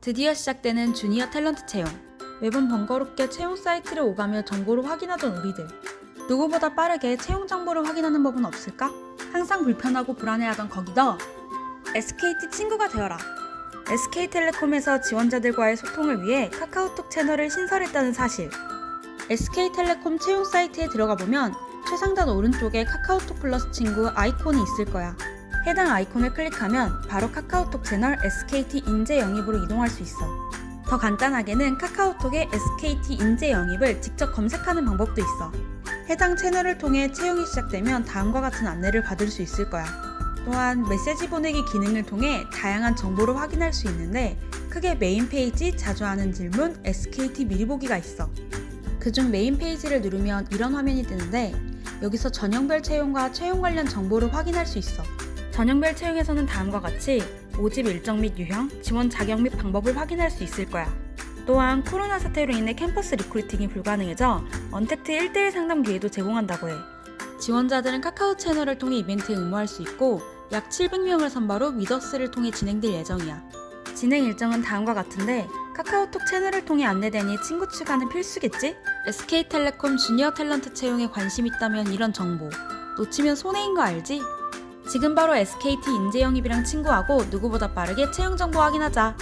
드디어 시작되는 주니어 탤런트 채용. 매번 번거롭게 채용 사이트를 오가며 정보를 확인하던 우리들. 누구보다 빠르게 채용 정보를 확인하는 법은 없을까? 항상 불편하고 불안해하던 거기다 SKT 친구가 되어라. SK텔레콤에서 지원자들과의 소통을 위해 카카오톡 채널을 신설했다는 사실. SK텔레콤 채용 사이트에 들어가 보면 최상단 오른쪽에 카카오톡 플러스 친구 아이콘이 있을 거야. 해당 아이콘을 클릭하면 바로 카카오톡 채널 SKT 인재 영입으로 이동할 수 있어. 더 간단하게는 카카오톡에 SKT 인재 영입을 직접 검색하는 방법도 있어. 해당 채널을 통해 채용이 시작되면 다음과 같은 안내를 받을 수 있을 거야. 또한 메시지 보내기 기능을 통해 다양한 정보를 확인할 수 있는데 크게 메인 페이지 자주 하는 질문 SKT 미리 보기가 있어. 그중 메인 페이지를 누르면 이런 화면이 뜨는데 여기서 전형별 채용과 채용 관련 정보를 확인할 수 있어. 전형별 채용에서는 다음과 같이 모집 일정 및 유형, 지원 자격 및 방법을 확인할 수 있을 거야. 또한 코로나 사태로 인해 캠퍼스 리크루팅이 불가능해져 언택트 1대1 상담 기회도 제공한다고 해. 지원자들은 카카오 채널을 통해 이벤트에 응모할 수 있고 약 700명을 선바로 위더스를 통해 진행될 예정이야. 진행 일정은 다음과 같은데 카카오톡 채널을 통해 안내되니 친구 추가는 필수겠지? SK텔레콤 주니어 탤런트 채용에 관심 있다면 이런 정보 놓치면 손해인 거 알지? 지금 바로 SKT 인재 영입이랑 친구하고 누구보다 빠르게 채용 정보 확인하자.